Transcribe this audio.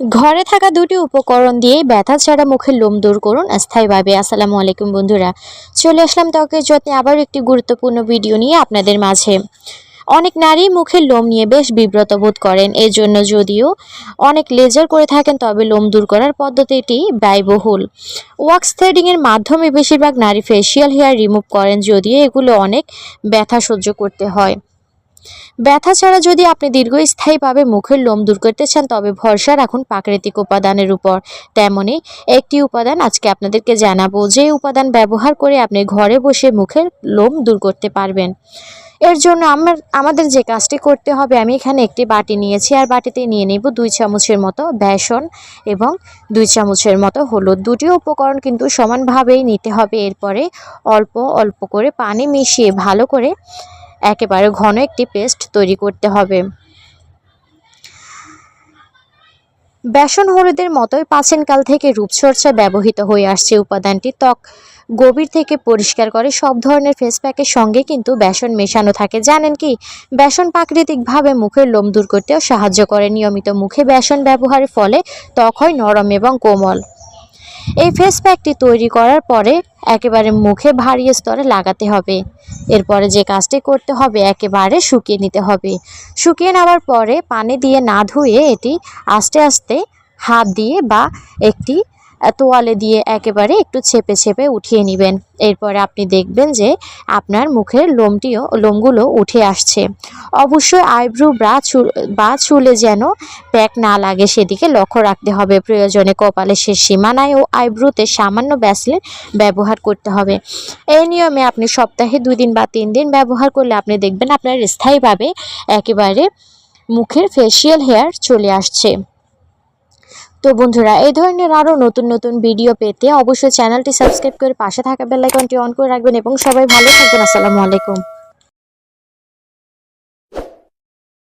ঘরে থাকা দুটি উপকরণ দিয়ে ব্যথা ছাড়া মুখের লোম দূর করুন স্থায়ীভাবে। আসসালামু আলাইকুম বন্ধুরা। চলে আসলাম ত্বকের যত্নে আবার একটি গুরুত্বপূর্ণ ভিডিও নিয়ে আপনাদের মাঝে। অনেক নারী মুখের লোম নিয়ে বেশ বিব্রত বোধ করেন। এর জন্য যদিও অনেক লেজার করে থাকেন, তবে লোম দূর করার পদ্ধতিটি ব্যয়বহুল। ওয়াক্স থ্রেডিংয়ের মাধ্যমে বেশিরভাগ নারী ফেসিয়াল হেয়ার রিমুভ করেন, যদিও এগুলো অনেক ব্যথা সহ্য করতে হয়। ব্যথা ছাড়া যদি আপনি দীর্ঘস্থায়ীভাবে মুখের লোম দূর করতে চান, তবে ভরসা রাখুন প্রাকৃতিক উপাদানের উপর। তেমনি একটি উপাদান আজকে আপনাদেরকে জানাব, যে উপাদান ব্যবহার করে আপনি ঘরে বসে মুখের লোম দূর করতে পারবেন। এর জন্য আমার, আমাদের যে কাজটি করতে হবে, আমি এখানে একটি বাটি নিয়েছি, আর বাটিতে নিয়ে নেব দুই চামচের মতো বেসন এবং দুই চামচের মতো হলুদ। দুটি উপকরণ কিন্তু সমানভাবেই নিতে হবে। এরপরে অল্প অল্প করে পানি মিশিয়ে ভালো করে একেবারে ঘন একটি পেস্ট তৈরি করতে হবে। বেসন হলুদের মতোই প্রাচীনকাল থেকে রূপচর্চা ব্যবহৃত হয়ে আসছে উপাদানটি। ত্বক গভীর থেকে পরিষ্কার করে সব ধরনের ফেস প্যাকের সঙ্গে কিন্তু বেসন মেশানো থাকে। জানেন কি, বেসন প্রাকৃতিকভাবে মুখের লোম দূর করতেও সাহায্য করে। নিয়মিত মুখে বেসন ব্যবহারের ফলে ত্বক হয় নরম এবং কোমল। এই ফেস প্যাকটি তৈরি করার পরে একেবারে মুখে ভারী স্তরে লাগাতে হবে। এরপরে যে কাজটি করতে হবে, একেবারে শুকিয়ে নিতে হবে। শুকিয়ে নেওয়ার পরে পানি দিয়ে না ধুয়ে এটি আস্তে আস্তে হাত দিয়ে বা একটি তোয়ালে দিয়ে একেবারে একটু ছেপে ছেপে উঠিয়ে নেবেন। এরপরে আপনি দেখবেন যে আপনার মুখের লোমটিও, লোমগুলো উঠে আসছে। অবশ্যই আইব্রু ব্রা চুল, বা চুলে যেন প্যাক না লাগে সেদিকে লক্ষ্য রাখতে হবে। প্রয়োজনে কপালের শেষ সীমানায় ও আইব্রুতে সামান্য ব্যাসলিন ব্যবহার করতে হবে। এই নিয়মে আপনি সপ্তাহে দুই দিন বা তিন দিন ব্যবহার করলে আপনি দেখবেন আপনার স্থায়ীভাবে একেবারে মুখের ফেসিয়াল হেয়ার চলে আসছে। তো বন্ধুরা, এই ধরনের আরও নতুন নতুন ভিডিও পেতে অবশ্যই চ্যানেলটি সাবস্ক্রাইব করে পাশে থাকা বেলাইকনটি অন করে রাখবেন এবং সবাই ভালো থাকবেন। আসসালামু আলাইকুম।